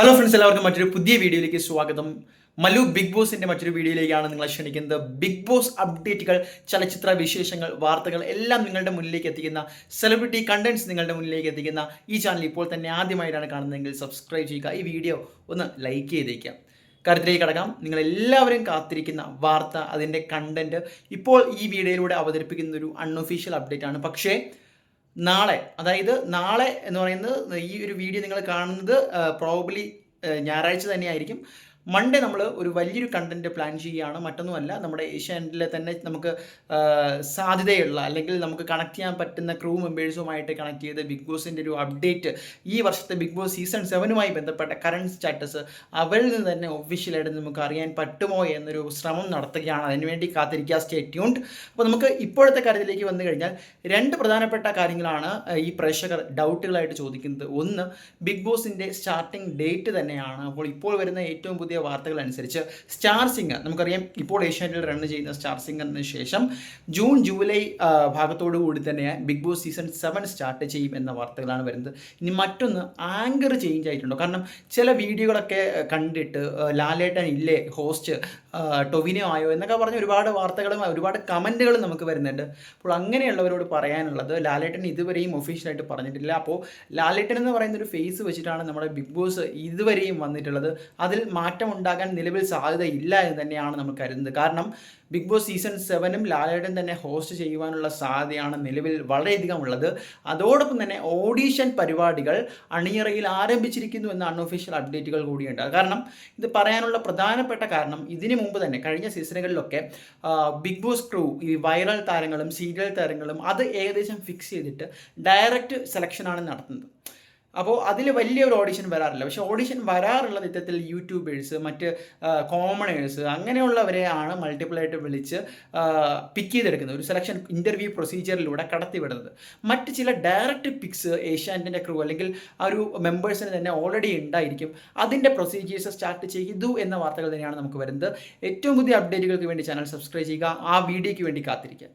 Hello friends എല്ലാവർക്കും മറ്റൊരു പുതിയ വീഡിയോയിലേക്ക് സ്വാഗതം. മലു ബിഗ് ബോസിന്റെ മറ്റൊരു വീഡിയോയിലേക്കാണ് നിങ്ങളെ ക്ഷണിക്കുന്നത്. ബിഗ് ബോസ് അപ്ഡേറ്റുകൾ ചലച്ചിത്ര വിശേഷങ്ങൾ വാർത്തകൾ എല്ലാം നിങ്ങളുടെ മുന്നിലേക്ക് എത്തിക്കുന്ന സെലിബ്രിറ്റി കണ്ടന്റ്സ് നിങ്ങളുടെ മുന്നിലേക്ക് എത്തിക്കുന്ന ഈ ചാനൽ ഇപ്പോൾ തന്നെ ആദ്യമായിട്ടാണ് കാണുന്നതെങ്കിൽ സബ്സ്ക്രൈബ് ചെയ്യുക. ഈ വീഡിയോ ഒന്ന് ലൈക്ക് ചെയ്തേക്കാം കാര്യത്തിലേക്ക് കടക്കാം. നിങ്ങൾ എല്ലാവരും കാത്തിരിക്കുന്ന വാർത്ത അതിന്റെ കണ്ടന്റ് ഇപ്പോൾ ഈ വീഡിയോയിലൂടെ അവതരിപ്പിക്കുന്ന ഒരു അൺഒഫീഷ്യൽ അപ്ഡേറ്റ് ആണ്. പക്ഷേ നാളെ അതായത് നാളെ എന്ന് പറയുന്നത് ഈ ഒരു വീഡിയോ നിങ്ങൾ കാണുന്നത് പ്രോബ്ലി ഞായറാഴ്ച തന്നെയായിരിക്കും. മൺഡേ നമ്മൾ ഒരു വലിയൊരു കണ്ടന്റ് പ്ലാൻ ചെയ്യുകയാണ്. മറ്റൊന്നുമല്ല നമ്മുടെ ഏഷ്യാനെറ്റിലെ തന്നെ നമുക്ക് സാധ്യതയുള്ള അല്ലെങ്കിൽ നമുക്ക് കണക്ട് ചെയ്യാൻ പറ്റുന്ന ക്രൂ മെമ്പേഴ്സുമായിട്ട് കണക്ട് ചെയ്ത് ബിഗ് ബോസിന്റെ ഒരു അപ്ഡേറ്റ് ഈ വർഷത്തെ ബിഗ് ബോസ് സീസൺ സെവനുമായി ബന്ധപ്പെട്ട കറണ്ട് സ്റ്റാറ്റസ് അവരിൽ നിന്ന് തന്നെ ഒഫീഷ്യലായിട്ട് നമുക്ക് അറിയാൻ പറ്റുമോ എന്നൊരു ശ്രമം നടത്തുകയാണ്. അതിനുവേണ്ടി കാത്തിരിക്കുക. സ്റ്റേ ട്യൂൺഡ് അപ്പോൾ നമുക്ക് ഇപ്പോഴത്തെ കാര്യത്തിലേക്ക് വന്നു കഴിഞ്ഞാൽ രണ്ട് പ്രധാനപ്പെട്ട കാര്യങ്ങളാണ് ഈ പ്രേക്ഷകർ ഡൗട്ടുകളായിട്ട് ചോദിക്കുന്നത്. ഒന്ന് ബിഗ് ബോസിന്റെ സ്റ്റാർട്ടിംഗ് ഡേറ്റ് തന്നെയാണ്. അപ്പോൾ ഇപ്പോൾ വരുന്ന ഏറ്റവും പുതിയ വാർത്തകൾ അനുസരിച്ച് സ്റ്റാർ സിംഗർ നമുക്കറിയാം ഇപ്പോൾ ഏഷ്യാനെറ്റിൽ റൺ ചെയ്യുന്ന സ്റ്റാർ സിംഗറിന് ശേഷം ജൂൺ ജൂലൈ ഭാഗത്തോടു കൂടി തന്നെ big boss season seven start ചെയ്യും എന്ന വാർത്തകളാണ് വരുന്നത്. ഇനി മറ്റൊന്ന് ആങ്കർ ചേഞ്ച് ആയിട്ടുണ്ടോ. കാരണം ചില വീഡിയോകളൊക്കെ കണ്ടിട്ട് ലാലേട്ടൻ ഇല്ലേ ഹോസ്റ്റ് ടൊവിനോ ആയോ എന്നൊക്കെ പറഞ്ഞ് ഒരുപാട് വാർത്തകളും ഒരുപാട് കമന്റുകളും നമുക്ക് വരുന്നുണ്ട്. അപ്പോൾ അങ്ങനെയുള്ളവരോട് പറയാനുള്ളത് ലാലേട്ടൻ ഇതുവരെയും ഒഫീഷ്യലായിട്ട് പറഞ്ഞിട്ടില്ല. അപ്പോൾ ലാലേട്ടൻ എന്ന് പറയുന്ന ഒരു ഫേസ് വെച്ചിട്ടാണ് നമ്മുടെ ബിഗ് ബോസ് ഇതുവരെയും വന്നിട്ടുള്ളത്. അതിൽ മാറ്റം ഉണ്ടാകാൻ നിലവിൽ സാധ്യതയില്ല എന്ന് തന്നെയാണ് നമ്മൾ കരുതുന്നത്. കാരണം ബിഗ് ബോസ് സീസൺ സെവനും ലാലേട്ടൻ തന്നെ ഹോസ്റ്റ് ചെയ്യുവാനുള്ള സാധ്യതയാണ് നിലവിൽ വളരെയധികം ഉള്ളത്. അതോടൊപ്പം തന്നെ ഓഡീഷൻ പരിപാടികൾ അണിയറയിൽ ആരംഭിച്ചിരിക്കുന്നു എന്ന അൺഒഫീഷ്യൽ അപ്ഡേറ്റുകൾ കൂടിയുണ്ട് കാരണം ഇത് പറയാനുള്ള പ്രധാനപ്പെട്ട കാരണം ഇതിനു മുമ്പ് തന്നെ കഴിഞ്ഞ സീസണുകളിലൊക്കെ ബിഗ് ബോസ് ക്രൂ ഈ വൈറൽ താരങ്ങളും സീരിയൽ താരങ്ങളും അത് ഏകദേശം ഫിക്സ് ചെയ്തിട്ട് ഡയറക്റ്റ് സെലക്ഷനാണ് നടത്തുന്നത്. അപ്പോൾ അതിൽ വലിയൊരു ഓഡിഷൻ വരാറില്ല. പക്ഷേ ഓഡിഷൻ വരാറുള്ള ഇത്തരത്തിൽ യൂട്യൂബേഴ്സ് മറ്റ് കോമണേഴ്സ് അങ്ങനെയുള്ളവരെ ആണ് മൾട്ടിപ്പിളായിട്ട് വിളിച്ച് പിക്ക് ചെയ്തെടുക്കുന്നത്. ഒരു സെലക്ഷൻ ഇന്റർവ്യൂ പ്രൊസീജിയറിലൂടെ കടത്തിവിടുന്നത്. മറ്റ് ചില ഡയറക്റ്റ് പിക്സ് ഏഷ്യാനെറ്റിന്റെ ക്രൂ അല്ലെങ്കിൽ ആ ഒരു മെമ്പേഴ്സിന് തന്നെ ഓൾറെഡി ഉണ്ടായിരിക്കും. അതിന്റെ പ്രൊസീജിയേഴ്സ് സ്റ്റാർട്ട് ചെയ്തു എന്ന വാർത്തകൾ തന്നെയാണ് നമുക്ക് വരുന്നത്. ഏറ്റവും പുതിയ അപ്ഡേറ്റുകൾക്ക് വേണ്ടി ചാനൽ സബ്സ്ക്രൈബ് ചെയ്യുക. ആ വീഡിയോയ്ക്ക് വേണ്ടി കാത്തിരിക്കുക.